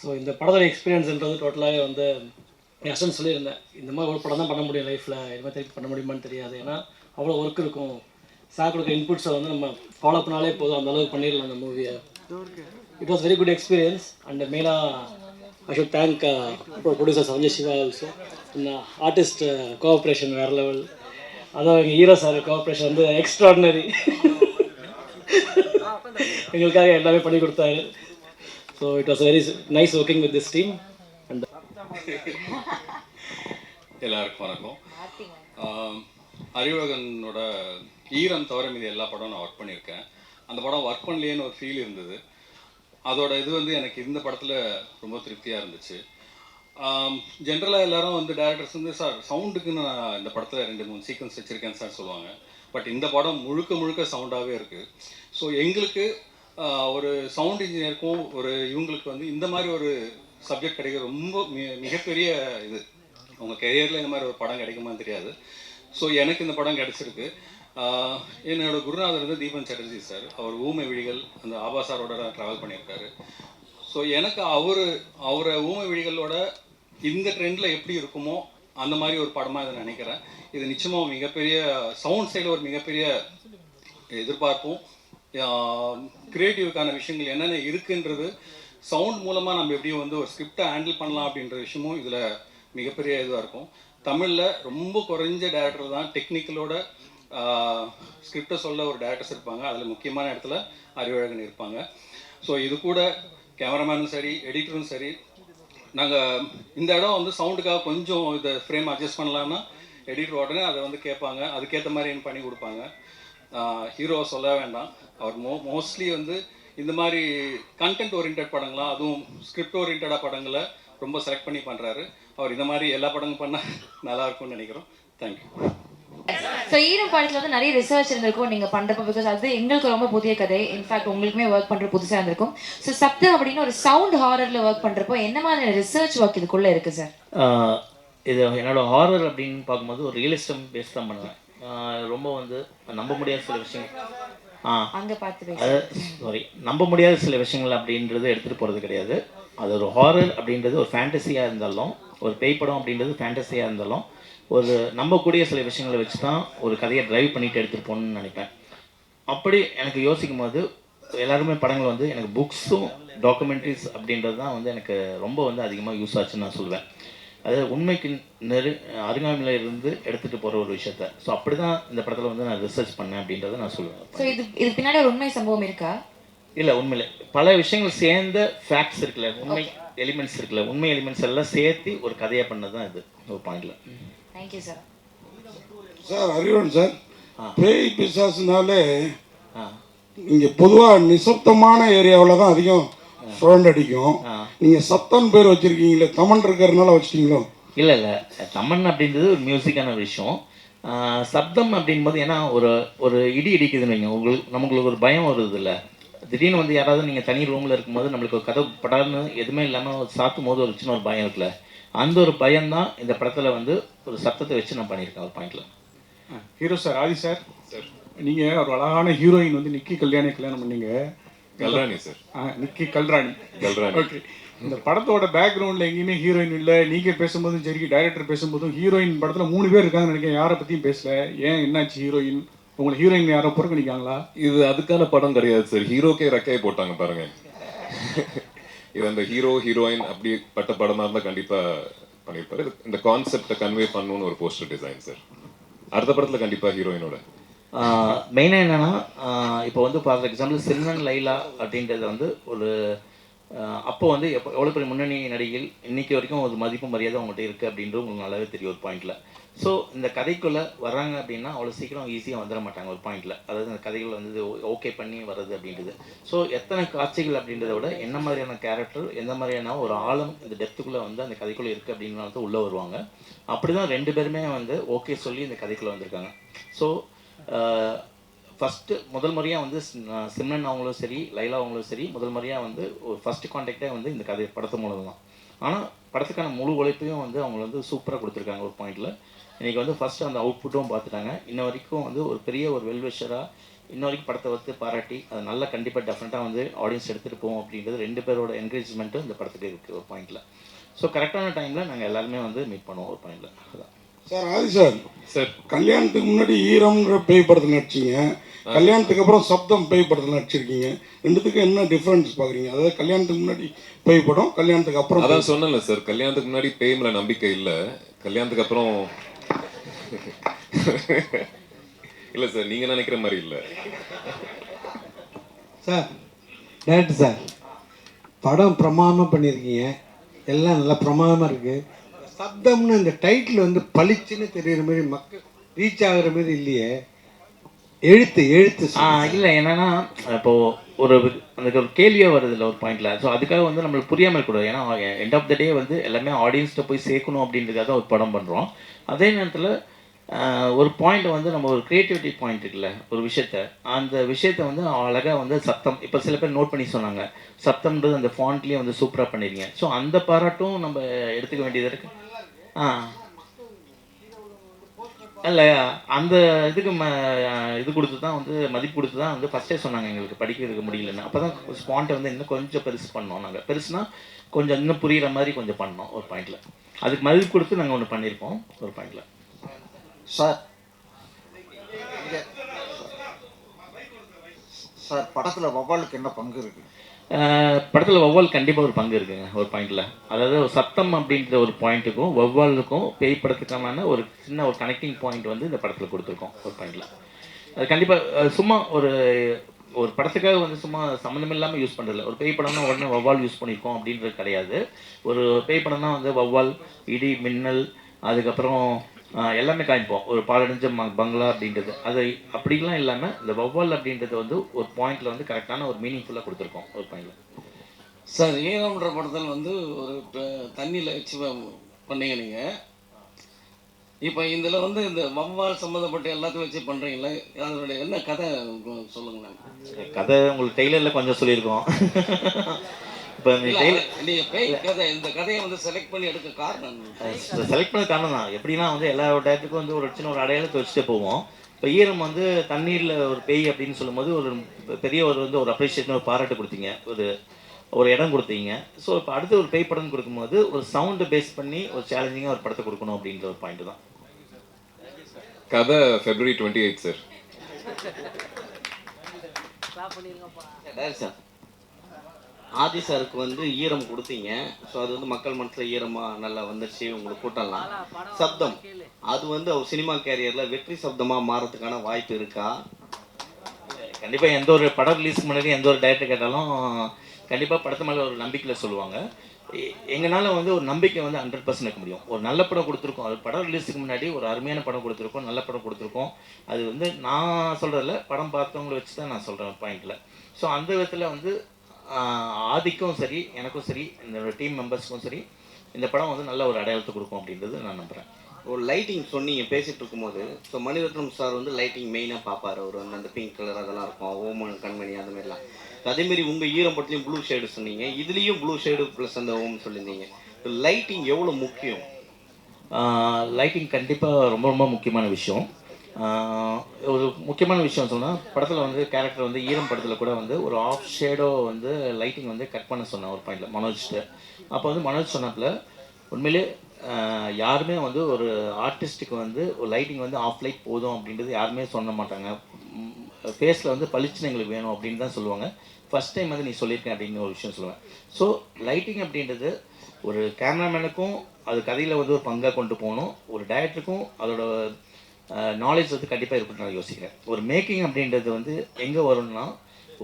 So இந்த படத்தோட எக்ஸ்பீரியன்ஸ்ன்றது டோட்டலாகவே வந்து என் சொல்லியிருந்தேன் இந்த மாதிரி ஒரு படம் தான் பண்ண முடியும் லைஃப்பில் இது மாதிரி திருப்பி பண்ண முடியுமான்னு தெரியாது. ஏன்னா அவ்வளோ ஒர்க் இருக்கும். சார் கொடுக்குற இன்புட்ஸை வந்து நம்ம ஃபாலோ பண்ணாலே போதும். அந்த அளவுக்கு பண்ணிடலாம் அந்த மூவியை it was very good experience and மெயினாக I should thank producer Sanjay Siva also இந்த ஆர்டிஸ்ட் கோஆப்ரேஷன் வேறு லெவல் அதான் எங்கள் ஹீரோ சார் கோஆப்ரேஷன் வந்து எக்ஸ்ட்ராடினரி எங்களுக்காக எல்லாமே பண்ணி கொடுத்தாரு. So it was very nice working with this team and எல்லாருக்கும் வணக்கம். அறிவகனோட ஈரம் தவிர மீதி எல்லா படம் நான் ஒர்க் பண்ணியிருக்கேன். அந்த படம் ஒர்க் பண்ணலையேன்னு ஒரு ஃபீல் இருந்தது. அதோட இது வந்து எனக்கு இந்த படத்தில் ரொம்ப திருப்தியாக இருந்துச்சு. ஜென்ரலாக எல்லாரும் வந்து டேரக்டர்ஸ் வந்து சார் சவுண்டுக்கு நான் இந்த படத்தில் ரெண்டு மூணு சீக்வன்ஸ் வச்சுருக்கேன் சார் சொல்லுவாங்க. பட் இந்த படம் முழுக்க முழுக்க சவுண்டாகவே இருக்குது ஸோ எங்களுக்கு ஒரு சவுண்ட் இன்ஜினியருக்கும் ஒரு இவங்களுக்கு வந்து இந்த மாதிரி ஒரு சப்ஜெக்ட் கிடைக்க ரொம்ப மிகப்பெரிய இது. அவங்க கெரியரில் இந்த மாதிரி ஒரு படம் கிடைக்குமான்னு தெரியாது. ஸோ எனக்கு இந்த படம் கிடைச்சிருக்கு. என்னோடய என்னோட குருநாதர் வந்து தீபன் சட்டர்ஜி சார். அவர் ஊமை விழிகள் அந்த ஆபா சாரோட ட்ராவல் பண்ணியிருக்காரு. ஸோ எனக்கு அவர் அவரை ஊமை விழிகளோட இந்த ட்ரெண்டில் எப்படி இருக்குமோ அந்த மாதிரி ஒரு படமாக இதை நினைக்கிறேன். இது நிச்சயமாக மிகப்பெரிய சவுண்ட் சைடில் ஒரு மிகப்பெரிய எதிர்பார்ப்பும் கிரியேட்டிவ்க்கான விஷயங்கள் என்னென்ன இருக்குன்றது சவுண்ட் மூலமாக நம்ம எப்படி வந்து ஒரு ஸ்கிரிப்டை ஹேண்டில் பண்ணலாம் அப்படின்ற விஷயமும் இதில் மிகப்பெரிய இதுவாக இருக்கும். தமிழில் ரொம்ப குறைஞ்ச டேரக்டர் தான் டெக்னிக்கலோட ஸ்கிரிப்டை சொல்ல ஒரு டேரக்டர்ஸ் இருப்பாங்க. அதில் முக்கியமான இடத்துல அறிவழகன் இருப்பாங்க. ஸோ இது கூட கேமராமேனும் சரி எடிட்டரும் சரி நாங்கள் இந்த இடம் வந்து சவுண்டுக்காக கொஞ்சம் இதை ஃப்ரேம் அட்ஜஸ்ட் பண்ணலான்னா எடிட்டர் உடனே அதை வந்து கேட்பாங்க. அதுக்கேற்ற மாதிரி என்ன பண்ணி கொடுப்பாங்க. ஹீரோ சொல்ல வேண்டாம். அவர் மோ மோஸ்ட்லி வந்து இந்த மாதிரி கண்டென்ட் ஓரியன்ட் படங்களா அதுவும் ஸ்கிரிப்ட் ஓரியன்டாக படங்களை ரொம்ப செலக்ட் பண்ணி பண்ணுறாரு அவர் இந்த மாதிரி எல்லா படங்களும் பண்ணால் நல்லா இருக்கும்னு நினைக்கிறோம். தேங்க்யூ ஸோ ஈரம் படத்துல வந்து நிறைய ரிசர்ச் இருந்திருக்கும் நீங்க பண்றப்ப பிகாஸ் அது எங்களுக்கு ரொம்ப புதிய கதை. இன்ஃபேக்ட் உங்களுக்குமே ஒர்க் பண்ற புதுசா இருந்திருக்கும். ஸோ சப்தம் அப்படின்னு ஒரு சவுண்ட் ஹாரர்ல ஒர்க் பண்றப்போ என்ன மாதிரி ரிசர்ச் ஒர்க் இதுக்குள்ள இருக்கு சார் இது என்னோட ஹாரர் அப்படின்னு பார்க்கும்போது ஒரு ரியலிஸ்டம் பேஸ் தான் பண்ணுவேன். ரொம்ப வந்து நம்ப முடியாத சில விஷயங்கள். ஆ. அங்க பார்த்து பேச. அது சாரி நம்ப முடியாத சில விஷயங்கள் அப்படின்றது எடுத்துகிட்டு போகிறது கிடையாது. அது ஒரு ஹாரர் அப்படின்றது ஒரு ஃபேண்டசியாக இருந்தாலும் ஒரு பேய் படம் அப்படின்றது ஃபேண்டசியாக இருந்தாலும் ஒரு நம்பக்கூடிய சில விஷயங்களை வச்சு தான் ஒரு கதையை டிரைவ் பண்ணிட்டு எடுத்துகிட்டு போகணும்னு நினைப்பேன். அப்படி எனக்கு யோசிக்கும் போது எல்லாருமே படங்கள் வந்து எனக்கு புக்ஸும் டாக்குமெண்ட்ரிஸ் அப்படின்றது தான் வந்து எனக்கு ரொம்ப வந்து அதிகமாக யூஸ் ஆச்சுன்னு நான் சொல்லுவேன் அது உண்மைக்கு நெரு அருகாமையில் இருந்து எடுத்துகிட்டு போகிற ஒரு விஷயத்த. ஸோ அப்படி தான் இந்த படத்தில் வந்து நான் ரிசர்ச் பண்ணேன் அப்படின்றத நான் சொல்லுவேன். ஸோ இது இது பின்னாடி ஒரு உண்மை சம்பவம் இருக்கா? இல்லை உண்மையில. பல விஷயங்கள் சேர்ந்த ஃபேக்ட்ஸ் இருக்குல்ல உண்மை எலிமெண்ட்ஸ் இருக்குல்ல உண்மை எலிமெண்ட்ஸ் எல்லாம் சேர்த்து ஒரு கதையாக பண்ணது தான் இது ஒரு பாயிண்ட்ல thank you sir sir Arivan sir பேய் பிசாசுனாலே இங்கே பொதுவாக நிசப்தமான ஏரியாவில் தான் அதிகம் சுழண்டு அடிக்கும் ஆ. நீங்கள் சத்தம் பேர் வச்சிருக்கீங்களே தமன் இருக்கிறதுனால வச்சிட்டீங்களோ? இல்லை இல்லை. தமன் அப்படின்றது ஒரு மியூசிக்கான விஷயம். சப்தம் அப்படின்போது ஏன்னா ஒரு ஒரு இடி இடிக்குதுன்னு வைங்க. உங்களுக்கு நமக்கு ஒரு பயம் வருது இல்லை திடீர்னு வந்து யாராவது நீங்கள் தனி ரூமில் இருக்கும்போது நம்மளுக்கு ஒரு கதவு படார்னு எதுவுமே இல்லாமல் சாத்தும் போது ஒரு சின்ன ஒரு பயம் இருக்குல்ல. அந்த ஒரு பயம் தான் இந்த படத்தில் வந்து ஒரு சத்தத்தை வச்சு நான் பண்ணியிருக்கேன் ஒரு பாயிண்ட்ல ஹீரோ சார் ஆதி சார். நீங்க ஒரு அழகான ஹீரோயின் வந்து நிக்கி கல்யாணி கல்யாணம் பண்ணீங்க. கல்ராணி சார் நிக்கி கல்ராணி. கல்ராணி. ஓகே இந்த படத்தோட பேக்ரவுண்ட்ல எங்கேயுமே ஹீரோயின் இல்ல. நீங்க பேசும்போதும் சரி டைரக்டர் பேசும்போதும் ஹீரோயின் படத்துல மூணு பேர் இருக்காங்கன்னு நினைக்கிறேன். யாரை பத்தியும் பேசல. ஏன் என்னாச்சு ஹீரோயின் உங்களுக்கு ஹீரோயின் யாரோ புறக்கணிக்காங்களா? இது அதுக்கான படம் கிடையாது சார் ஹீரோக்கே ரெக்கையை போட்டாங்க பாருங்க. இது அந்த ஹீரோ ஹீரோயின் அப்படி பட்ட படமா இருந்தா கண்டிப்பா பண்ணியிருப்பாரு இந்த கான்செப்டை கன்வே பண்ணணும்னு ஒரு போஸ்டர் டிசைன் சார் அடுத்த படத்துல கண்டிப்பா ஹீரோயினோட மெயினாக என்னென்னா இப்போ வந்து ஃபார் எக்ஸாம்பிள் சில்வன் லைலா அப்படின்றது வந்து ஒரு அப்போ வந்து எப்போ எவ்வளோ பெரிய முன்னணி நடிகைகள் இன்றைக்கி வரைக்கும் ஒரு மதிப்பு மரியாதை அவங்கள்ட்ட இருக்குது அப்படின்றது உங்களுக்கு நல்லாவே தெரியும் ஒரு பாயிண்டில் ஸோ இந்த கதைக்குள்ளே வர்றாங்க அப்படின்னா அவ்வளோ சீக்கிரம் ஈஸியாக வந்துட மாட்டாங்க ஒரு பாயிண்டில் அதாவது இந்த கதைகள் வந்து ஓகே பண்ணி வர்றது அப்படின்றது. ஸோ எத்தனை காட்சிகள் அப்படின்றத விட என்ன மாதிரியான கேரக்டர் எந்த மாதிரியான ஒரு ஆழம் இந்த டெப்த்துக்குள்ளே வந்து அந்த கதைக்குள்ளே இருக்குது அப்படின்றனால வந்து உள்ளே வருவாங்க. அப்படி தான் ரெண்டு பேருமே வந்து ஓகே சொல்லி இந்த கதைக்குள்ளே வந்திருக்காங்க. ஸோ ஃபஸ்ட்டு முதல் முறையாக வந்து சிம்ரன் அவங்களும் சரி லைலா அவங்களும் சரி முதல் முறையாக வந்து ஒரு ஃபஸ்ட்டு காண்டாக்டே வந்து இந்த கதை படத்து மூலம் தான் ஆனால் படத்துக்கான முழு உழைப்பையும் வந்து அவங்க வந்து சூப்பராக கொடுத்துருக்காங்க ஒரு பாயிண்டில் இன்றைக்கி வந்து ஃபஸ்ட்டு அந்த அவுட்புட்டும் பார்த்துட்டாங்க. இன்ன வரைக்கும் வந்து ஒரு பெரிய ஒரு வெல்விஷராக இன்ன வரைக்கும் படத்தை வந்து பாராட்டி அது நல்லா கண்டிப்பாக டெஃபினட்டாக வந்து ஆடியன்ஸ் எடுத்துகிட்டு போவோம் அப்படின்றது ரெண்டு பேரோட என்கரேஜ்மெண்ட்டும் இந்த படத்துக்கு இருக்குது ஒரு பாயிண்டில் ஸோ கரெக்டான டைமில் நாங்கள் எல்லாருமே வந்து மீட் பண்ணுவோம் ஒரு பாயிண்டில் அதான் சார் ஆதி சார் சார். கல்யாணத்துக்கு முன்னாடி ஈரம்ன்ற பேய் படத்தில் நடிச்சீங்க. கல்யாணத்துக்கு அப்புறம் சப்தம் பேய் படத்தில் நடிச்சிருக்கீங்க. ரெண்டுத்துக்கும் என்ன டிஃப்ரென்ஸ் பார்க்குறீங்க அதாவது கல்யாணத்துக்கு முன்னாடி பேய் படம் கல்யாணத்துக்கு அப்புறம் அதான் சொன்னேன்ல சார் கல்யாணத்துக்கு முன்னாடி பேய் மேல நம்பிக்கை இல்ல. கல்யாணத்துக்கு அப்புறம் இல்ல சார் நீங்க நினைக்கிற மாதிரி இல்ல. சார் டேரக்டர் சார் படம் பிரமாதமாக பண்ணியிருக்கீங்க. எல்லாம் நல்லா பிரமாதமாக இருக்குது சப்தம்னு இந்த டைட்டில் வந்து பளிச்சுன்னு தெரியுற மாதிரி மக்கள் ரீச் ஆகுற மாதிரி இல்லையே. எழுத்து எழுத்து இல்லை என்னன்னா இப்போ ஒரு அந்த ஒரு கேள்வியே வருது இல்லை ஒரு பாயிண்ட்ல ஸோ அதுக்காக வந்து நம்மளுக்கு புரியாமல் கூடாது ஏன்னா எண்ட் ஆஃப் த டே வந்து எல்லாமே ஆடியன்ஸ்கிட்ட போய் சேர்க்கணும் அப்படின்றதுக்காக ஒரு படம் பண்ணுறோம் அதே நேரத்தில் ஒரு பாயிண்ட் வந்து நம்ம ஒரு க்ரியேட்டிவிட்டி பாயிண்ட் இருக்குல்ல ஒரு விஷயத்த. அந்த விஷயத்த வந்து அழகாக வந்து சத்தம் இப்போ சில பேர் நோட் பண்ணி சொன்னாங்க. சத்தம்ன்றது அந்த ஃபாண்ட்லேயே வந்து சூப்பராக பண்ணிருக்கீங்க ஸோ அந்த பாராட்டும் நம்ம எடுத்துக்க வேண்டியது இருக்குது இல்லை அந்த இதுக்கு ம இது கொடுத்து தான் வந்து மதிப்பு கொடுத்து தான் வந்து ஃபஸ்ட்டே சொன்னாங்க எங்களுக்கு படிக்கிறதுக்கு முடியலன்னு. அப்போ தான் ஸ்பாண்ட்டை வந்து இன்னும் கொஞ்சம் பெருசு பண்ணோம் நாங்கள் பெருசுனா கொஞ்சம் இன்னும் புரிகிற மாதிரி கொஞ்சம் பண்ணோம் ஒரு பாயிண்டில் அதுக்கு மதிப்பு கொடுத்து நாங்கள் ஒன்று பண்ணியிருக்கோம் ஒரு பாயிண்டில் சார். சார் படத்தில் வவ்வாலுக்கு என்ன பங்கு இருக்குது படத்தில் வௌவால் கண்டிப்பாக ஒரு பங்கு இருக்குங்க ஒரு பாயிண்டில் அதாவது ஒரு சத்தம் அப்படின்ற ஒரு பாயிண்ட்டுக்கும் வௌவாலுக்கும் பேய் படத்துக்கான ஒரு சின்ன ஒரு கனெக்டிங் பாயிண்ட் வந்து இந்த படத்தில் கொடுத்துருக்கோம் ஒரு பாயிண்டில் அது கண்டிப்பாக சும்மா ஒரு ஒரு படத்துக்காக வந்து சும்மா சம்மந்தம் இல்லாமல் யூஸ் பண்ணுறதில்ல ஒரு பேய் படம்னா உடனே வௌவால் யூஸ் பண்ணியிருக்கோம் அப்படின்றது கிடையாது. ஒரு பேய் படம்னா வந்து வௌவால் இடி மின்னல் அதுக்கப்புறம் எல்லாமே காமிப்போம். ஒரு பாலடைஞ்ச பங்களா அப்படின்றது. அது அப்படிலாம் இல்லாமல் இந்த வௌவால் அப்படின்றது வந்து ஒரு பாயிண்ட்ல வந்து கரெக்டான ஒரு மீனிங்ஃபுல்லாக கொடுத்துருக்கோம் ஒரு பாயிண்ட்ல சார் ஈரம்ன்ற படத்தில் வந்து ஒரு தண்ணியில் வச்சு பண்ணீங்க நீங்கள் இப்போ இதில் வந்து இந்த வவ்வால் சம்மந்தப்பட்ட எல்லாத்தையும் வச்சு பண்ணுறீங்களே அதனுடைய என்ன கதை சொல்லுங்களேன். கதை உங்களுக்கு டெய்லரில் கொஞ்சம் சொல்லியிருக்கோம். இப்போ இந்த கதை இந்த கதையை வந்து செலக்ட் பண்ணி எடுக்க காரணம் என்ன? செலக்ட் பண்ண காரணம் தான். எப்படின்னா வந்து எல்லா டயத்துக்கும் வந்து ஒரு சின்ன ஒரு அடையாளத்தை வச்சுட்டு போவோம். இப்போ ஈரம் வந்து தண்ணீரில் ஒரு பேய் அப்படின்னு சொல்லும்போது ஒரு பெரிய ஒரு வந்து ஒரு அப்ரிஷியேஷன் ஒரு பாராட்டு கொடுத்தீங்க. ஒரு ஒரு இடம் கொடுத்தீங்க. ஸோ இப்போ அடுத்து ஒரு பேய் படம் கொடுக்கும்போது ஒரு சவுண்டை பேஸ் பண்ணி ஒரு சேலஞ்சிங்காக ஒரு படத்தை கொடுக்கணும் அப்படின்ற ஒரு பாயிண்ட் தான். கதை February twenty eight sir Aadhi சாருக்கு வந்து ஈரம் கொடுத்தீங்க. ஸோ அது வந்து மக்கள் மனசில் ஈரமாக நல்லா வந்துருச்சு. உங்களுக்கு கூட்டம்லாம் சப்தம். அது வந்து அவர் சினிமா கேரியரில் வெற்றி சப்தமாக மாறதுக்கான வாய்ப்பு இருக்கா? கண்டிப்பாக எந்த ஒரு படம் ரிலீஸ்க்கு முன்னாடி எந்த ஒரு டேரக்டர் கேட்டாலும் கண்டிப்பாக படத்து மேலே ஒரு நம்பிக்கையில் சொல்லுவாங்க. எ- எங்கனால வந்து ஒரு நம்பிக்கை வந்து ஹண்ட்ரட் பர்சன்ட் இருக்க முடியும். ஒரு நல்ல படம் கொடுத்துருக்கோம். அது படம் ரிலீஸுக்கு முன்னாடி ஒரு அருமையான படம் கொடுத்துருக்கோம். நல்ல படம் கொடுத்துருக்கோம். அது வந்து நான் சொல்கிறதில்ல படம் பார்த்தவங்களை வச்சு தான் நான் சொல்கிறேன் பாயிண்டில் ஸோ அந்த விதத்தில் வந்து ஆதிக்கும் சரி எனக்கும் சரி இந்த டீம் மெம்பர்ஸ்க்கும் சரி இந்த படம் வந்து நல்ல ஒரு அடையாளத்தை கொடுக்கும் அப்படின்றது நான் நம்புகிறேன் ஒரு லைட்டிங் சொன்னீங்க பேசிட்டு இருக்கும்போது ஸோ மணிரத்னம் சார் வந்து லைட்டிங் மெயினாக பார்ப்பாரு அவர் வந்து அந்த பிங்க் கலர் அதெல்லாம் இருக்கும் ஓமன் கண்மணி அந்த மாதிரிலாம். அதேமாரி உங்கள் ஈரம் படத்துலையும் ப்ளூ ஷேடு சொன்னீங்க இதுலேயும் ப்ளூ ஷேடு ப்ளஸ் அந்த ஓம் சொல்லியிருந்தீங்க. லைட்டிங் எவ்வளோ முக்கியம்? லைட்டிங் கண்டிப்பாக ரொம்ப ரொம்ப முக்கியமான விஷயம். ஒரு முக்கியமான விஷயம் சொன்னால் படத்தில் வந்து கேரக்டர் வந்து ஈரம் படத்தில் கூட வந்து ஒரு ஆஃப் ஷேடோ வந்து லைட்டிங் வந்து கட் பண்ண சொன்னேன் ஒரு பாயிண்டில் மனோஜ்ட்டு அப்போ வந்து மனோஜ் சொன்னப்பில் உண்மையிலே யாருமே வந்து ஒரு ஆர்டிஸ்ட்டுக்கு வந்து ஒரு லைட்டிங் வந்து ஆஃப் லைட் போதும் அப்படின்றது யாருமே சொல்ல மாட்டாங்க. ஃபேஸில் வந்து பளிச்சுன்னு எங்களுக்கு வேணும் அப்படின்னு தான் சொல்லுவாங்க. ஃபஸ்ட் டைம் வந்து நீ சொல்லியிருக்கேன் அப்படின்னு ஒரு விஷயம் சொல்லுவேன். ஸோ லைட்டிங் அப்படின்றது ஒரு கேமராமேனுக்கும் அது கதையில் வந்து ஒரு பங்காக கொண்டு போகணும். ஒரு டேரக்டருக்கும் அதோட நாலேஜ் வந்து கண்டிப்பாக இருக்குன்னு நான் யோசிக்கிறேன். ஒரு மேக்கிங் அப்படின்றது வந்து எங்கே வரும்னா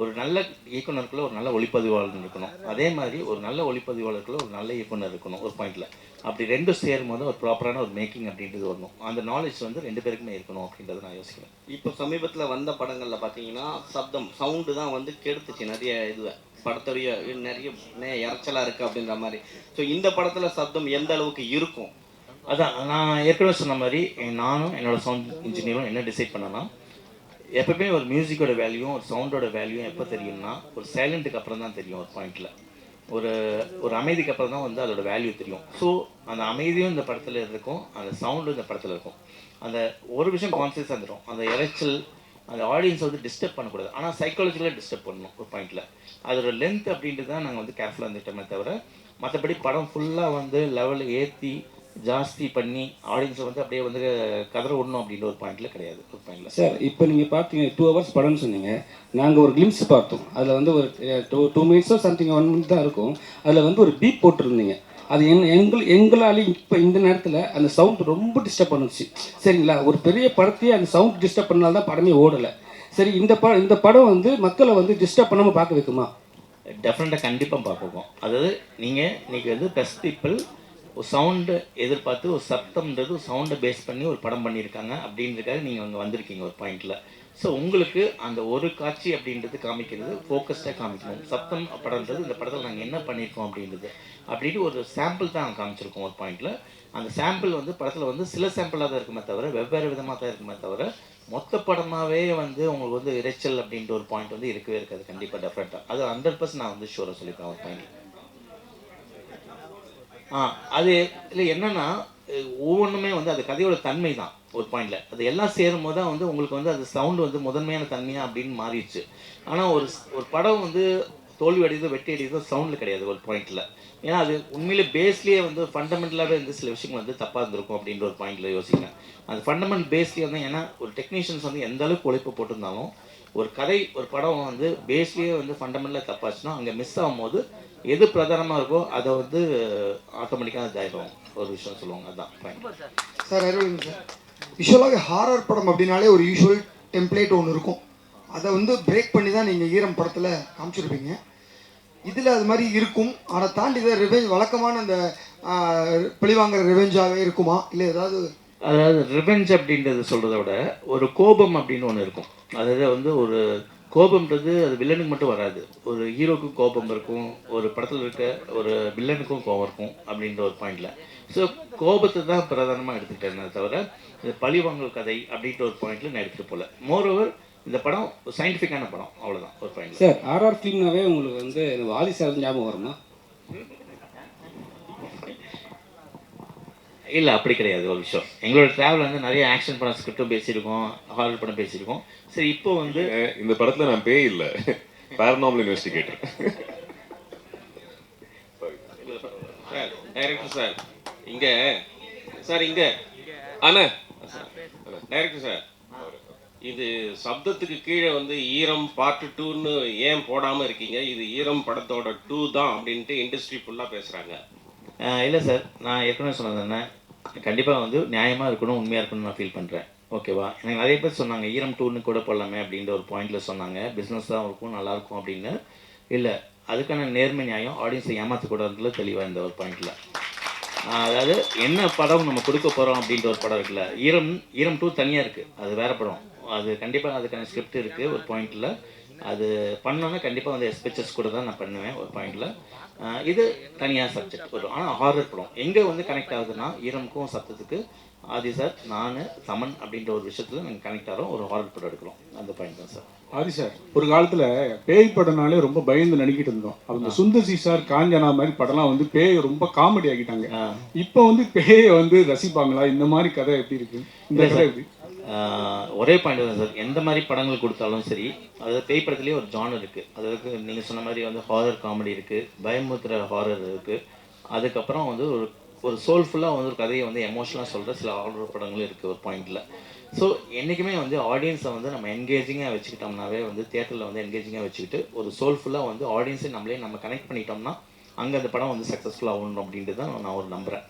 ஒரு நல்ல இயக்குனருக்குள்ள ஒரு நல்ல ஒளிப்பதிவாளர் இருக்கணும். அதே மாதிரி ஒரு நல்ல ஒளிப்பதிவாளருக்குள்ள ஒரு நல்ல இயக்குனர் இருக்கணும் ஒரு பாயிண்டில் அப்படி ரெண்டும் சேரும்போது ஒரு ப்ராப்பரான ஒரு மேக்கிங் அப்படின்றது வரணும். அந்த நாலேஜ் வந்து ரெண்டு பேருக்குமே இருக்கணும் அப்படின்றத நான் யோசிக்கிறேன். இப்போ சமீபத்தில் வந்த படங்களில் பார்த்தீங்கன்னா சப்தம் சவுண்டு தான் வந்து கெடுத்துச்சு நிறைய இதுவை படத்துடைய நிறைய இறைச்சலாக இருக்குது அப்படின்ற மாதிரி. ஸோ இந்த படத்தில் சப்தம் எந்த அளவுக்கு இருக்கும்? அதான் நான் ஏற்கனவே சொன்ன மாதிரி நானும் என்னோட சவுண்ட் இன்ஜினியரும் என்ன டிசைட் பண்ணேன்னா எப்பவுமே ஒரு மியூசிக்கோட வேல்யூவும் ஒரு சவுண்டோட வேல்யூவும் எப்போ தெரியும்னா ஒரு சைலண்ட்டுக்கு அப்புறம் தான் தெரியும் ஒரு பாயிண்டில் ஒரு ஒரு அமைதிக்கு அப்புறம் தான் வந்து அதோட வேல்யூ தெரியும். ஸோ அந்த அமைதியும் இந்த படத்தில் இருக்கும் அந்த சவுண்டும் இந்த படத்தில் இருக்கும். அந்த ஒரு விஷயம் கான்சியஸாக இருந்துடும் அந்த இறைச்சல் அந்த ஆடியன்ஸ் வந்து டிஸ்டர்ப் பண்ணக்கூடாது. ஆனால் சைக்காலஜிக்கலாக டிஸ்டர்ப் பண்ணணும் ஒரு பாயிண்டில் அதோட லென்த் அப்படின்ட்டு தான் நாங்கள் வந்து கேர்ஃபுல்லாக இருந்துட்டோமே தவிர மற்றபடி படம் ஃபுல்லாக வந்து லெவல் ஏற்றி ஜாஸ்தி பண்ணி ஆடியன்ஸை வந்து அப்படியே வந்து கதற விடணும் அப்படின்ற ஒரு பாயிண்ட்ல கிடையாது. ஒரு பாயிண்ட்ல சார் இப்போ நீங்கள் பார்த்தீங்க டூ ஹவர்ஸ் படம்னு சொன்னீங்க. நாங்கள் ஒரு கிளிம்ஸ் பார்த்தோம். அதில் வந்து ஒரு டூ டூ மினிட்ஸோ சம்திங் ஒன் மினிட் தான் இருக்கும். அதில் வந்து ஒரு பீப் போட்டிருந்தீங்க. அது எங் எங்கள் எங்களாலே இப்போ இந்த நேரத்தில் அந்த சவுண்ட் ரொம்ப டிஸ்டர்ப் பண்ணுச்சு. சரிங்களா? ஒரு பெரிய படத்தையே அந்த சவுண்ட் டிஸ்டர்ப் பண்ணால தான் படமே ஓடலை. சரி இந்த படம் இந்த படம் வந்து மக்களை வந்து டிஸ்டர்ப் பண்ணாமல் பார்க்க வைக்குமா? டெஃபினட்டாக கண்டிப்பாக பார்ப்போம். அதாவது நீங்கள் இன்னைக்கு வந்து ப்ளஸ் பீப்புள் ஒரு சவுண்டு எதிர்பார்த்து ஒரு சப்தம்ன்றது ஒரு சவுண்டை பேஸ் பண்ணி ஒரு படம் பண்ணியிருக்காங்க அப்படின்றதுக்காக நீங்கள் அங்கே வந்திருக்கீங்க ஒரு பாயிண்டில் ஸோ உங்களுக்கு அந்த ஒரு காட்சி அப்படின்றது காமிக்கிறது ஃபோக்கஸ்டாக காமிக்கணும். சத்தம் படம்ன்றது இந்த படத்தில் நாங்கள் என்ன பண்ணியிருக்கோம் அப்படின்றது. அப்படின்னு ஒரு சாம்பிள் தான் காமிச்சிருக்கோம் ஒரு பாயிண்டில் அந்த சாம்பிள் வந்து படத்தில் வந்து சில சாம்பிளாக தான் இருக்குமே தவிர வெவ்வேறு விதமாக தான் இருக்குமே தவிர மொத்த படமாகவே வந்து உங்களுக்கு வந்து இரைச்சல் அப்படின்ற ஒரு பாயிண்ட் வந்து இருக்கவே இருக்காது. கண்டிப்பாக டெஃபரெண்ட்டாக அது ஹண்ட்ரட் பர்சன்ட் நான் வந்து ஷூராக சொல்லியிருக்கேன் ஒரு பாயிண்ட் அது இல்லை என்னன்னா ஒவ்வொன்றுமே வந்து அது கதையோட தன்மை தான் ஒரு பாயிண்ட்ல அது எல்லாம் சேரும் போது தான் வந்து உங்களுக்கு வந்து அது சவுண்டு வந்து முதன்மையான தன்மையாக அப்படின்னு மாறிடுச்சு. ஆனால் ஒரு ஒரு படம் வந்து தோல்வி அடையதோ வெட்டி அடையதோ சவுண்டில் கிடையாது ஒரு பாயிண்ட்ல ஏன்னா அது உண்மையிலே பேஸ்லேயே வந்து ஃபண்டமெண்டலாகவே வந்து சில விஷயங்கள் வந்து தப்பாக இருந்திருக்கும் அப்படின்ற ஒரு பாயிண்ட்ல யோசிக்கிறேன் அந்த ஃபண்டமெண்டல் பேஸ்லேயே வந்து ஏன்னா ஒரு டெக்னீஷியன்ஸ் வந்து எந்த அளவுக்கு உழைப்பு போட்டிருந்தாலும் ஒரு கதை ஒரு படம் வந்து பேஸ்லேயே வந்து ஃபண்டமெண்டலாக தப்பாச்சுன்னா அங்கே மிஸ் ஆகும்போது எது பிரதானமாக இருக்கோ அதை வந்து ஆட்டோமேட்டிக்காக இதாயிடும் ஒரு விஷயம் சொல்லுவாங்க. அதான் பாயிண்ட் சார். அருள் சார். யூஸ்வலாக ஹாரர் படம் அப்படின்னாலே ஒரு யூஸ்வல் டெம்ப்ளேட் ஒன்று இருக்கும். அதை வந்து பிரேக் பண்ணி தான் நீங்கள் ஈரம் படத்தில் காமிச்சிருப்பீங்க. இதில் அது மாதிரி இருக்கும். ஆனால் தாண்டி இதை ரிவெஞ்ச் வழக்கமான அந்த பழிவாங்குற ரிவெஞ்சாகவே இருக்குமா? இல்லை ஏதாவது அதாவது ரிவெஞ்ச் அப்படின்றது சொல்கிறத விட ஒரு கோபம் அப்படின்னு ஒன்று இருக்கும். அதாவது வந்து ஒரு கோபம்ன்றது அது வில்லனுக்கு மட்டும் வராது. ஒரு ஹீரோக்கும் கோபம் இருக்கும் ஒரு படத்தில் இருக்க ஒரு வில்லனுக்கும் கோபம் இருக்கும் அப்படின்ற ஒரு பாயிண்டில் ஸோ கோபத்தை தான் பிரதானமாக எடுத்துக்கிட்டேன் தவிர இது பழிவாங்கல் கதை அப்படின்ற ஒரு பாயிண்டில் நான் எடுத்துகிட்டு போகல மோரோவர் இந்த படம் சயின்டிஃபிக்கான படம். அவ்வளோதான் ஒரு பாயிண்ட் சார் ஆர்ஆர் ஃபிலிம்னாவே உங்களுக்கு வந்து இந்த சார் ஞாபகம் வருமா? இல்லை அப்படி கிடையாது ஒரு விஷயம். எங்களோட ட்ராவல் வந்து நிறைய ஆக்ஷன் படம் ஸ்கிரிப்டும் பேசியிருக்கோம் ஹாரர் படம் பேசியிருக்கோம். சரி இப்போ வந்து இந்த படத்துல நான் பேய் இல்ல. Paranormal investigator sir director sir இங்க. சார் இங்க. அண்ணா. டைரக்டர் சார் இது சப்தத்துக்கு கீழே வந்து ஈரம் பார்ட் டூன்னு ஏன் போடாம இருக்கீங்க? இது ஈரம் படத்தோட டூ தான் அப்படின்ட்டு இண்டஸ்ட்ரி ஃபுல்லா பேசுறாங்க. இல்லை சார் நான் ஏற்கனவே சொன்னது என்ன? கண்டிப்பாக வந்து நியாயமாக இருக்கணும் உண்மையாக இருக்கணும்னு நான் ஃபீல் பண்ணுறேன் ஓகேவா எனக்கு நிறைய பேர் சொன்னாங்க ஈரம் டூன்னு கூட போடலாமே அப்படின்ற ஒரு பாயிண்டில் சொன்னாங்க. பிஸ்னஸ் தான் இருக்கும் நல்லாயிருக்கும் அப்படின்னு. இல்லை அதுக்கான நேர்மை நியாயம் ஆடியன்ஸை ஏமாற்றக்கூடாதுல தெளிவாக இந்த ஒரு பாயிண்டில் அதாவது என்ன படம் நம்ம கொடுக்க போகிறோம் அப்படின்ற ஒரு படம் இருக்குல்ல? ஈரம் ஈரம் டூ தனியாக இருக்குது அது வேறு படம். அது கண்டிப்பாக அதுக்கான ஸ்கிரிப்ட் இருக்குது ஒரு பாயிண்டில் அது பண்ணோன்னா கண்டிப்பாக வந்து எஸ்பெச்சஸ் கூட தான் நான் பண்ணுவேன் ஒரு பாயிண்டில் இது தனியாக சப்ஜெக்ட் வரும் ஆனால் ஹாரர் படம். எங்கே வந்து கனெக்ட் ஆகுதுன்னா ஈரமுக்கும் சத்தத்துக்கு ஆதி சார் நான் சமன் அப்படின்ற ஒரு விஷயத்தில் நாங்கள் கனெக்ட் ஆகிறோம் ஒரு ஹாரர் படம் எடுக்கிறோம். அந்த பாயிண்ட் தான் சார் ஆதி சார் ஒரு காலத்துல பேய் படம்னாலே ரொம்ப பயந்து நடிக்கிட்டு இருந்தோம். அவங்க சுந்தர்சி சார் காஞ்சனா மாதிரி படம்லாம் வந்து பேயை ரொம்ப காமெடி ஆக்கிட்டாங்க. இப்போ வந்து பேயை வந்து ரசிப்பாங்களா? இந்த மாதிரி கதை எப்படி இருக்கு? இந்த கதை எப்படி? ஒரே பாயிண்ட் தான் சார் எந்த மாதிரி படங்கள் கொடுத்தாலும் சரி அதாவது பேய் படத்துலேயே ஒரு ஜானர் இருக்குது அதாவது நீங்கள் சொன்ன மாதிரி வந்து ஹாரர் காமெடி இருக்குது பயமுத்துற ஹாரர் இருக்குது அதுக்கப்புறம் வந்து ஒரு ஒரு சோல்ஃபுல்லாக வந்து ஒரு கதையை வந்து எமோஷனலாக சொல்கிற சில ஹாரர் படங்களும் இருக்குது ஒரு பாயிண்டில் ஸோ என்றைக்குமே வந்து ஆடியன்ஸை வந்து நம்ம என்கேஜிங்காக வச்சுக்கிட்டோம்னாவே வந்து தேட்டரில் வந்து என்கேஜிங்காக வச்சுக்கிட்டு ஒரு சோல்ஃபுல்லாக வந்து ஆடியன்ஸை நம்மளே நம்ம கனெக்ட் பண்ணிட்டோம்னா அங்கே அந்த படம் வந்து சக்ஸஸ்ஃபுல்லாக ஆகணும் அப்படின்ட்டு தான் நான் ஒரு நம்புகிறேன்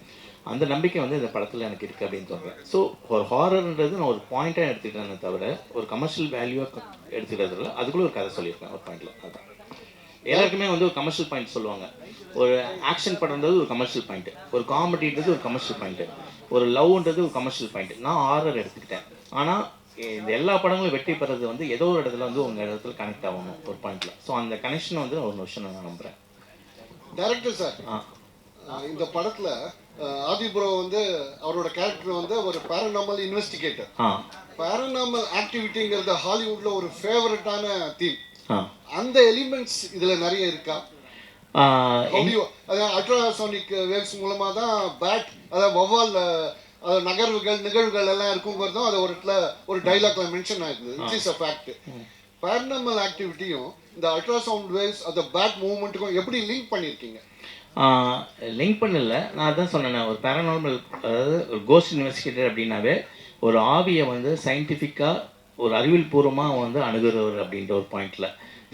அந்த நம்பிக்கை வந்து இந்த படத்தில் எனக்கு இருக்குது அப்படின்னு சொல்கிறேன் ஸோ ஒரு ஹாரர்ன்றது நான் ஒரு பாயிண்ட்டாக எடுத்துக்கிட்டேனே தவிர ஒரு கமர்ஷியல் வேல்யூவாக எடுத்துக்கிறதுல அதுக்குள்ளே ஒரு கதை சொல்லியிருக்கேன் ஒரு பாயிண்டில் அதான். எல்லாருக்குமே வந்து ஒரு கமர்ஷியல் பாயிண்ட் சொல்லுவாங்க. ஒரு ஆக்ஷன் படம்ன்றது ஒரு கமர்ஷியல் பாயிண்ட் ஒரு காமெடின்றது ஒரு கமர்ஷியல் பாயிண்ட் ஒரு லவ்ன்றது ஒரு கமர்ஷியல் பாயிண்ட் நான் ஹாரர் எடுத்துக்கிட்டேன். ஆனால் இந்த எல்லா படங்களும் வெற்றி பெறது வந்து ஏதோ ஒரு இடத்துல வந்து உங்கள் இடத்துல கனெக்ட் ஆகணும் ஒரு பாயிண்ட்ல ஸோ அந்த கனெக்ஷன் வந்து ஒரு விஷயம் நான் நம்புகிறேன் டைரக்டர் சார் இந்த படத்துல அஹ், ஆதி ப்ரோ வந்து அவரோட கேரக்டர் வந்து ஒரு பேரநாமல் இன்வெஸ்டிகேட்டர் பேரநாமல் ஆக்டிவிட்டிங்கிறது ஹாலிவுட்ல ஒரு ஃபேவரட்டான தீம் அந்த எலிமெண்ட்ஸ் இதுல நிறைய இருக்கா? அல்ட்ராசானிக் வேவ்ஸ் மூலமா தான் பேட் அதாவது வவ்வால் அது நகர்வுகள் நிகழ்வுகள் எல்லாம் இருக்குங்கிறதும் அது ஒரு இடத்துல ஒரு டைலாக்ல mention ஆயிருந்தது it's is a fact paranormal ஆக்டிவிட்டியும் இந்த அல்ட்ராசவுண்ட் வேவ்ஸ் அந்த பேட் மூவ்மெண்ட்டுக்கும் எப்படி லிங்க் பண்ணியிருக்கீங்க? லிங்க் பண்ணல. நான் அதான் சொன்னேன் ஒரு பேரநார்மல் அதாவது ஒரு கோஸ்ட் இன்வெஸ்டிகேட்டர் அப்படின்னாவே ஒரு ஆவியை வந்து சயின்டிஃபிக்காக ஒரு அறிவியல் பூர்வமாக வந்து அணுகுறவர் அப்படின்ற ஒரு பாயிண்டில்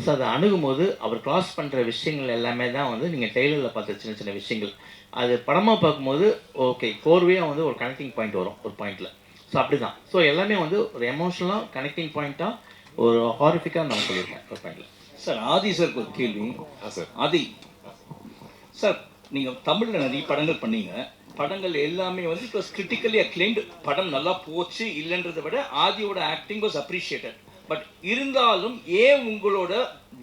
ஸோ அதை அணுகும்போது அவர் கிராஸ் பண்ணுற விஷயங்கள் எல்லாமே தான் வந்து நீங்கள் டெய்லரில் பார்த்த சின்ன சின்ன விஷயங்கள். அது படமாக பார்க்கும்போது ஓகே கோர்வையாக வந்து ஒரு கனெக்டிங் பாயிண்ட் வரும் ஒரு பாயிண்டில் ஸோ அப்படி தான் ஸோ எல்லாமே வந்து ஒரு எமோஷனலாக கனெக்டிங் பாயிண்ட்டாக ஒரு ஹாரிஃபிக்காக நான் சொல்லியிருக்கேன் ஒரு பாயிண்டில் சார் ஆதி சார் ஒரு கேள்வி. சார். ஆதி சார் நீங்கள் தமிழில் நிறைய படங்கள் பண்ணீங்க. படங்கள் எல்லாமே வந்து இட் வாஸ் கிரிட்டிக்கலி அக்ளைம்டு படம் நல்லா போச்சு இல்லைன்றதை விட ஆதியோட ஆக்டிங் வாஸ் அப்ரிஷியேட்டட் பட் இருந்தாலும் ஏன் உங்களோட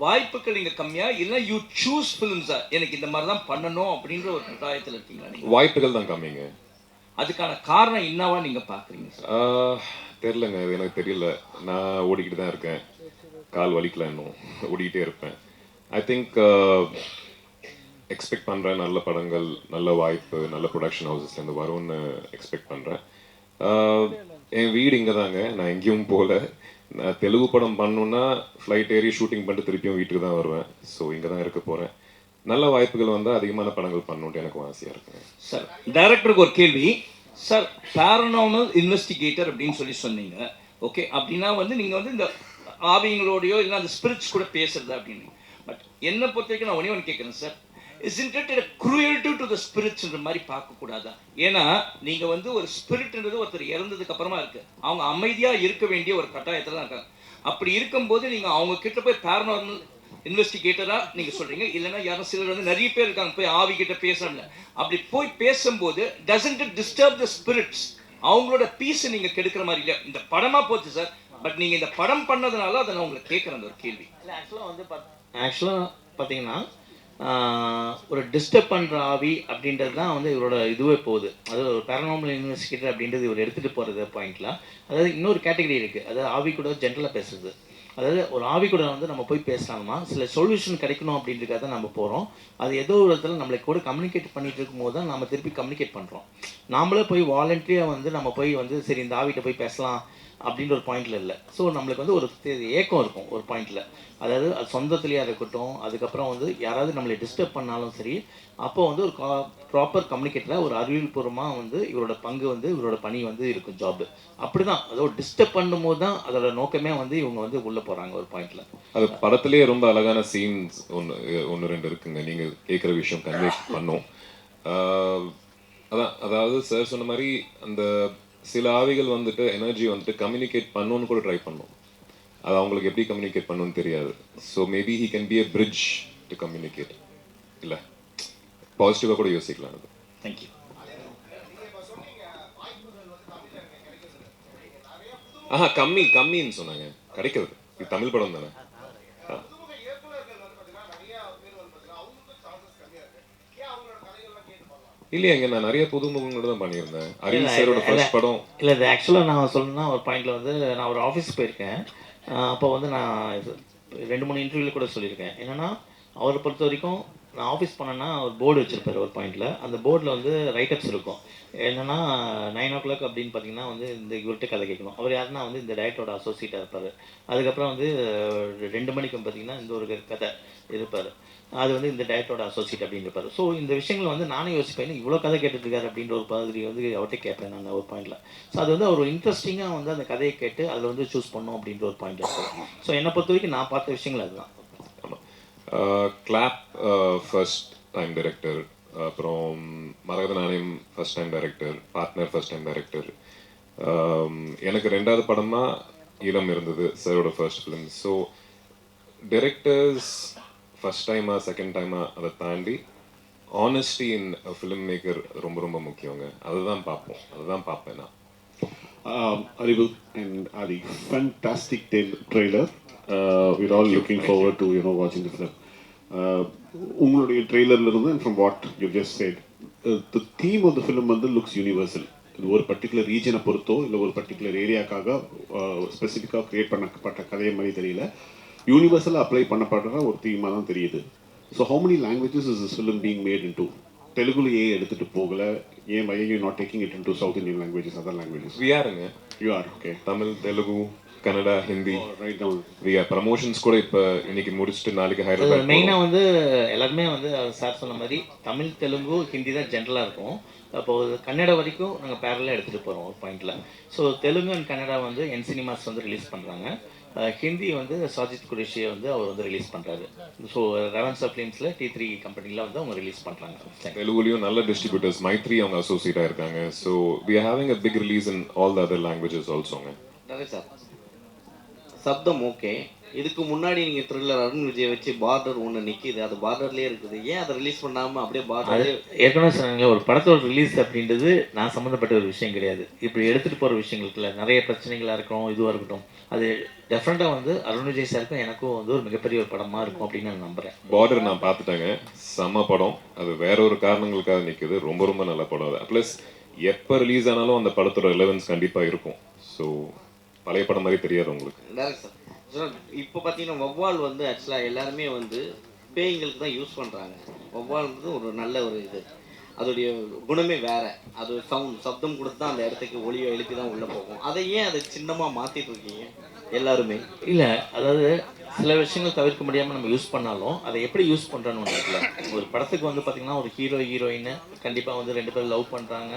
வாய்ப்புகள் இங்கே கம்மியா? இல்லை யூ சூஸ் ஃபிலிம்ஸா எனக்கு இந்த மாதிரி தான் பண்ணணும் அப்படின்ற ஒரு கட்டாயத்தில் இருக்கீங்களா நீங்க? வாய்ப்புகள் தான் கம்மிங்க. அதுக்கான காரணம் என்னவா நீங்க பாக்குறீங்க சார் தெரிலங்க அது எனக்கு தெரியல. நான் ஓடிக்கிட்டு தான் இருக்கேன். கால் வலிக்கல இன்னும். ஓடிக்கிட்டே இருப்பேன். ஐ திங்க் எக்ஸ்பெக்ட் பண்ணுறேன் நல்ல படங்கள் நல்ல வாய்ப்பு நல்ல ப்ரொடக்ஷன் ஹவுசஸ்லேருந்து வரும்னு எக்ஸ்பெக்ட் பண்ணுறேன் என் வீடு இங்கே தாங்க நான் எங்கேயும் போகல. நான் தெலுங்கு படம் பண்ணணுன்னா ஃப்ளைட் ஏறி ஷூட்டிங் பண்ணிட்டு திருப்பியும் வீட்டுக்கு தான் வருவேன். ஸோ இங்கே தான் இருக்க போகிறேன் நல்ல வாய்ப்புகள் வந்தால் அதிகமான படங்கள் பண்ணணுன்ட்டு எனக்கு ஆசையாக இருக்குங்க. சார் டைரக்டருக்கு ஒரு கேள்வி. சார் பேரனாமல் இன்வெஸ்டிகேட்டர் அப்படின்னு சொல்லி சொன்னீங்க. ஓகே அப்படின்னா வந்து நீங்கள் வந்து இந்த ஆவிங்களோடையோ இல்லை அந்த ஸ்பிரிட்ஸ் கூட பேசுறது அப்படின்னு. பட் என்னை பொறுத்த வரைக்கும் நான் ஒன்றே ஒன்று கேட்குறேன் sir is isn't it cruelty to the ஸ்பிரிட்ஸ்ன்ற மாதிரி பார்க்கக்கூடாதா ஏன்னா நீங்கள் வந்து ஒரு ஸ்பிரிட்ன்றது ஒருத்தர் இறந்ததுக்கு அப்புறமா இருக்கு. அவங்க அமைதியாக இருக்க வேண்டிய ஒரு கட்டாயத்தில் தான் இருக்காங்க. அப்படி இருக்கும்போது நீங்கள் அவங்க கிட்ட போய் பேரனார்மல் இன்வெஸ்டிகேட்டரா நீங்க சொல்றீங்க. இல்லைன்னா யாரும் சிலர் வந்து நிறைய பேர் இருக்காங்க போய் ஆவி கிட்ட பேசுறாங்க அப்படி போய் பேசும்போது doesn't it disturb the spirits அவங்களோட பீஸ் நீங்க கெடுக்கிற மாதிரி இல்ல. இந்த படமா போச்சு சார் பட் நீங்க இந்த படம் பண்ணதுனால அதை நான் உங்களுக்கு கேட்கறேன் அந்த ஒரு கேள்வி. ஆக்சுவலாக வந்து ஆக்சுவலாக பார்த்தீங்கன்னா ஒரு டிஸ்டர்ப் பண்ணுற ஆவி அப்படின்றது தான் வந்து இவரோட இதுவே போகுது. அதாவது ஒரு பேரனாமல் இன்வெஸ்டிகேட்டர் அப்படின்றது இவர் எடுத்துகிட்டு போகிறது பாயிண்ட்ல அதாவது இன்னொரு கேட்டகரி இருக்குது அதாவது ஆவி கூட ஜென்ரலாக பேசுறது. அதாவது ஒரு ஆவி கூட வந்து நம்ம போய் பேசலாமா? சில சொல்யூஷன் கிடைக்கணும் அப்படின்றதுக்காக நம்ம போகிறோம் அது ஏதோ ஒரு இடத்துல நம்மளை கூட கம்யூனிகேட் பண்ணிட்டு இருக்கும்போது தான் நம்ம திருப்பி கம்யூனிகேட் பண்ணுறோம் நாமளே போய் வாலண்டரியாக வந்து நம்ம போய் வந்து சரி இந்த ஆவிட்ட போய் பேசலாம். அப்படின்ற ஒரு பாயிண்ட்டில் இல்லை. ஸோ நம்மளுக்கு வந்து ஒரு ஏக்கம் இருக்கும் ஒரு பாயிண்ட்டில் அதாவது அது சொந்தத்துலேயே இருக்கட்டும் அதுக்கப்புறம் வந்து யாராவது நம்மளை டிஸ்டர்ப் பண்ணாலும் சரி அப்போ வந்து ஒரு ப்ராப்பர் கம்யூனிகேட்டில் ஒரு அறிவியல்பூர்வமாக வந்து இவரோட பங்கு வந்து இவரோட பணி வந்து இருக்கும் ஜாப் அப்படிதான். அதோ டிஸ்டர்ப் பண்ணும்போது தான் அதோட நோக்கமே வந்து இவங்க வந்து உள்ளே போகிறாங்க ஒரு பாயிண்டில் அது படத்துலேயே ரொம்ப அழகான சீன்ஸ் ஒன்று ஒன்று ரெண்டு இருக்குங்க. நீங்கள் கேட்குற விஷயம் கன்வே பண்ணும். அதான் அதாவது சார் சொன்ன மாதிரி அந்த சில ஆவிகள் வந்துட்டு எனர்ஜி வந்துட்டு கம்யூனிகேட் பண்ணணும்னு கூட ட்ரை பண்ணும். அது அவங்களுக்கு எப்படி கம்யூனிகேட் பண்ணணும்னு தெரியாது. So maybe he can be a bridge to communicate இல்லை? பாசிட்டிவாக கூட யோசிக்கலாம் அது. தேங்க்யூ ஆஹா கம்மி கம்மின்னு சொன்னாங்க. கிடைக்கிறது. இது தமிழ் படம் தானே? இல்லையாங்க நான் நிறைய புதுமுகங்களோட தான் பண்ணியிருந்தேன். அரில் சாரோட ஃபர்ஸ்ட் படம். இல்லை இது ஆக்சுவலாக நான் சொல்லணும்னா ஒரு பாயிண்ட்ல வந்து நான் ஒரு ஆஃபீஸ் போயிருக்கேன். அப்போ வந்து நான் ரெண்டு மூணு இன்டர்வியூல கூட சொல்லியிருக்கேன். என்னன்னா அவரை பொறுத்த வரைக்கும் நான் ஆஃபீஸ் பண்ணேன்னா ஒரு போர்டு வச்சிருப்பாரு ஒரு பாயிண்ட்ல அந்த போர்டில் வந்து ரைட்டப்ஸ் இருக்கும். என்னன்னா நைன் ஓ கிளாக் அப்படின்னு பார்த்தீங்கன்னா வந்து இந்த இவர்கிட்ட கதை கேட்கணும். அவர் யாருன்னா வந்து இந்த டயட்டோட அசோசியேட்டாக இருப்பார். அதுக்கப்புறம் வந்து ரெண்டு மணிக்கு பார்த்தீங்கன்னா இந்த ஒரு கதை இருப்பார். அது வந்து இந்த டயட்டோட அசோசியேட் அப்படின்னு இருப்பார் ஸோ இந்த விஷயங்கள் வந்து நானே யோசிப்பேன் இவ்வளோ கதை கேட்டுருக்காரு அப்படின்ற ஒரு மாதிரி வந்து அவர்கிட்ட கேட்பேன் நான் ஒரு பாயிண்டில் ஸோ அது வந்து அவர் இன்ட்ரெஸ்டிங்காக வந்து அந்த கதையை கேட்டு அதில் வந்து சூஸ் பண்ணோம் அப்படின்ற ஒரு பாயிண்ட் இருக்கும் ஸோ என்னை பொறுத்த வரைக்கும் நான் பார்த்த விஷயங்கள் அதுதான். கிளாப் ஃபர்ஸ்ட் டைம் டைரக்டர் அப்புறம் Maragatha Naanayam first time director partner first time director எனக்கு ரெண்டாவது படம்னா ஈழம் இருந்தது சாரோட first film so directors first டைமா செகண்ட் டைமா அதை தாண்டி ஆனஸ்டி இன் ஃபிலிம் மேக்கர் ரொம்ப ரொம்ப முக்கியங்க. அதுதான் பார்ப்போம். அதுதான் பார்ப்பேன் நான். Um, Aribu and Adi, fantastic tail- trailer. Uh, we're all looking forward to you know watching uh, உங்களுடைய ட்ரெய்லர்ல இருந்து and what you just just said, theme the theme of வந்து லுக்ஸ் யூனிவர்சல் இது ஒரு பர்டிகுலர் ரீஜனை பொறுத்தோ இல்லை ஒரு பர்டிகுலர் ஏரியாக்காக ஸ்பெசிஃபிக்காக க்ரியேட் பண்ணப்பட்ட கதையை மாதிரி தெரியல. யூனிவர்சலாக அப்ளை பண்ணப்படுற ஒரு தீமாக தான் தெரியுது. So how many languages is this film being made into? தெலுங்குல ஏன் எடுத்துட்டு போகல. ஏன் why you not taking it in to south Indian languages other languages we ஆருங்க you are okay Tamil Telugu Kannada Hindi right are promotions கூட இப்போ இன்னைக்கு முடிச்சுட்டு நாளைக்கு ஹைதராபாத் மெயினாக வந்து எல்லாருமே வந்து சார் சொன்ன மாதிரி தமிழ் தெலுங்கு ஹிந்தி தான் ஜென்ரலாக இருக்கும். அப்போ கன்னடா வரைக்கும் நாங்கள் பேரலாக எடுத்துகிட்டு போகிறோம் ஒரு பாயிண்டில் ஸோ தெலுங்கு அண்ட் கன்னடா வந்து என் சினிமாஸ் வந்து ரிலீஸ் பண்ணுறாங்க ஹிந்தி வந்து சாஜித் குரேஷியை வந்து அவர் வந்து ரிலீஸ் பண்ணுறாரு ஸோ ரெவன்சா ஃபிலிம்ஸில் டி த்ரீ கம்பெனியில் வந்து அவங்க ரிலீஸ் பண்ணுறாங்க தெலுங்குலையும் நல்ல டிஸ்ட்ரிபியூட்டர்ஸ் மைத்ரி அவங்க அசோசியேட்டாக இருக்காங்க. So we having a big release in all the other languages ஆல்சோங்க நிறைய சார் சப்தம் ஓகே இதுக்கு முன்னாடி நீங்க த்ரில்லர் அருண் விஜய் வச்சு பார்டர் ஒன்று நிக்குது. அது பார்டர்லயே இருக்குது. ஏன் அதை ரிலீஸ் பண்ணாம அப்படியே அது பார்டர்லயே ஏற்கனவே சொன்னாங்களே ஒரு படத்தோட ரிலீஸ் அப்படின்றது நான் சம்மந்தப்பட்ட ஒரு விஷயம் கிடையாது. இப்படி எடுத்துகிட்டு போகிற விஷயங்களுக்குல நிறைய பிரச்சனைகளாக இருக்கட்டும் இதுவாக இருக்கட்டும் அது டெஃபரெண்ட்டாக வந்து அருண் விஜய் சாருக்கும் எனக்கும் வந்து ஒரு மிகப்பெரிய ஒரு படமாக இருக்கும் அப்படின்னு நான் நம்புகிறேன் பார்டர் நான் பார்த்துட்டேங்க. செம்ம படம். அது வேற ஒரு காரணங்களுக்காக நிற்குது ரொம்ப ரொம்ப நல்ல படம் அது. ப்ளஸ் எப்போ ரிலீஸ் ஆனாலும் அந்த படத்தோட ரிலவன்ஸ் கண்டிப்பாக இருக்கும். ஸோ பழைய படம் மாதிரி தெரியாது உங்களுக்கு. டேரக்ட் சார் சார் இப்போ பார்த்தீங்கன்னா வவ்வால் வந்து ஆக்சுவலாக எல்லாருமே வந்து பேய்களுக்கு தான் யூஸ் பண்ணுறாங்க வவ்வால்ன்றது ஒரு நல்ல ஒரு இது. அதோடைய குணமே வேறு. அது சவுண்ட் சப்தம் கொடுத்து தான் அந்த இடத்துக்கு ஒளியோ எழுப்பி தான் உள்ளே போகும். அதை ஏன் அதை சின்னமாக மாற்றிட்டு இருக்கீங்க எல்லாருமே? இல்லை அதாவது சில விஷயங்கள் தவிர்க்க முடியாமல் நம்ம யூஸ் பண்ணாலும் அதை எப்படி யூஸ் பண்ணுறோன்னு ஒன்று ஒரு படத்துக்கு வந்து பார்த்திங்கன்னா ஒரு ஹீரோ ஹீரோயின் கண்டிப்பாக வந்து ரெண்டு பேரும் லவ் பண்ணுறாங்க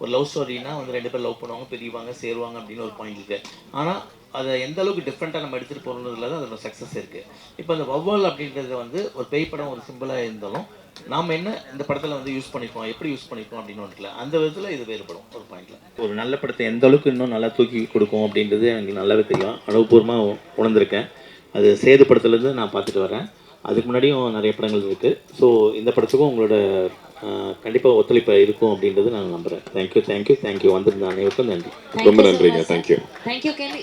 ஒரு லவ் ஸ்டோரினா வந்து ரெண்டு பேர் லவ் பண்ணுவாங்க பிரிவாங்க சேருவாங்க அப்படின்னு ஒரு பாயிண்ட் இருக்குது ஆனால் அதை எந்த அளவுக்கு டிஃப்ரெண்ட்டாக நம்ம எடுத்துகிட்டு போகிறதுல தான் அதோட சக்ஸஸ் இருக்குது இப்போ இந்த வவ்வால் அப்படின்றது வந்து ஒரு பேய் படம் ஒரு சிம்பிளாக இருந்தாலும் நாம் என்ன இந்த படத்தில் வந்து யூஸ் பண்ணிப்போம் எப்படி யூஸ் பண்ணிப்போம் அப்படின்னு ஒன்றுல அந்த விதத்தில் இது வேறுபடும் ஒரு பாயிண்ட்ல ஒரு நல்ல படத்தை எந்த அளவுக்கு இன்னும் நல்லா தூக்கி கொடுக்கும் அப்படின்றது எனக்கு நல்லாவே தெரியும். அனுபவபூர்வமாக உணர்ந்திருக்கேன். அது சேது படத்துலேருந்து நான் பார்த்துட்டு வரேன். அதுக்கு முன்னாடியும் நிறைய படங்கள் இருக்குது ஸோ இந்த படத்துக்கும் உங்களோட கண்டிப்பாக ஒத்துழைப்பு இருக்கும் அப்படின்றது நான் நம்புகிறேன் தேங்க்யூ தேங்க்யூ தேங்க்யூ வந்திருந்த அனைவருக்கும் நன்றி. ரொம்ப நன்றிங்க. தேங்க்யூ தேங்க்யூ கேள்வி